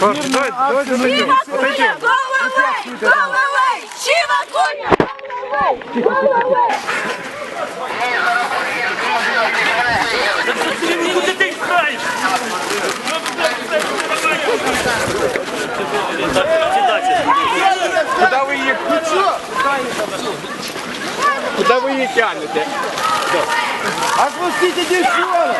Давайте, давайте за ним. Чіва Куня, go away! Go away! Чіва Куня, go away! Go away! Куди ти граєш? Куда вы ее... Куда вы ее тянете? Отпустите девчонок!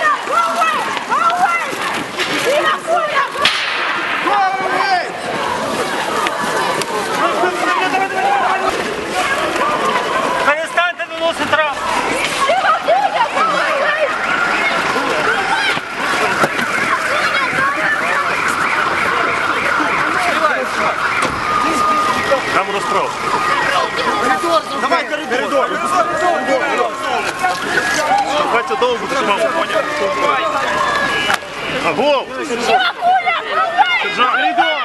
Камеру справа. Давай коридор! Хватит долго тримав, поняв? А, гол! Сержант! Коридор!